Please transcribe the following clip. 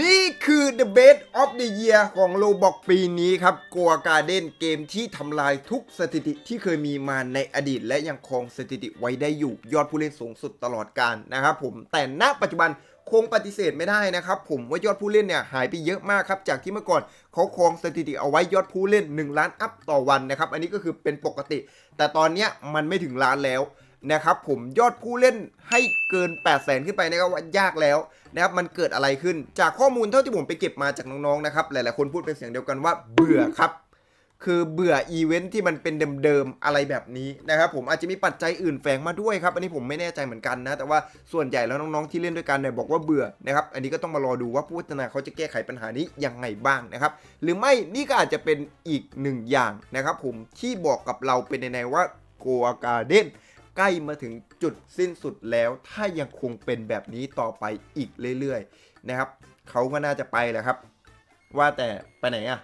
นี่คือ The Best of the Year ของ Roblox ปีนี้ครับกัวการ์เด้นเกมที่ทำลายทุกสถิติที่เคยมีมาในอดีต และยังครองสถิติไว้ได้อยู่ยอดผู้เล่นสูงสุดตลอดการนะครับผมแต่ณปัจจุบันคงปฏิเสธไม่ได้นะครับผมว่ายอดผู้เล่นเนี่ยหายไปเยอะมากครับจากที่เมื่อก่อนเขาครองสถิติเอาไว้ยอดผู้เล่น 1 ล้านอัพต่อวันนะครับอันนี้ก็คือเป็นปกติ แต่ตอนนี้มันไม่ถึงล้านแล้ว นะครับผมยอดผู้เล่นให้เกิน 8 0 0แสนขึ้นไปนะครับว่ายากแล้วนะครับมันเกิดอะไรขึ้น จากข้อมูลเท่าที่ผมไปเก็บมาจากน้องๆนะครับหลายๆคนพูดเป็นเสียงเดียวกันว่าเบื่อครับคือเบื่ออีเวนท์ที่มันเป็นเดิมๆอะไรแบบนี้นะครับผมอาจจะมีปัจจัยอื่นแฝงมาด้วยครับ อันนี้ผมไม่แน่ใจเหมือนกันนะ แต่ว่าส่วนใหญ่แล้วน้องๆที่เล่นด้วยกันเนี่ยบอกว่าเบื่อนะครับอันนี้ก็ต้องมารอดูว่าผู้พัฒนาเขาจะแก้ไขปัญหานี้ยังไงบ้างนะครับหรือไม่นี่ก็อาจจะเป็นอีกหนึ่งอย่างนะครับผมที่บอกกับเราเป็นในๆว่าโกอาการเด้น ใกล้มาถึงจุดสิ้นสุดแล้ว ถ้ายังคงเป็นแบบนี้ต่อไปอีกเรื่อยๆนะครับเขาก็น่าจะไปแหละครับ ว่าแต่ไปไหนอะ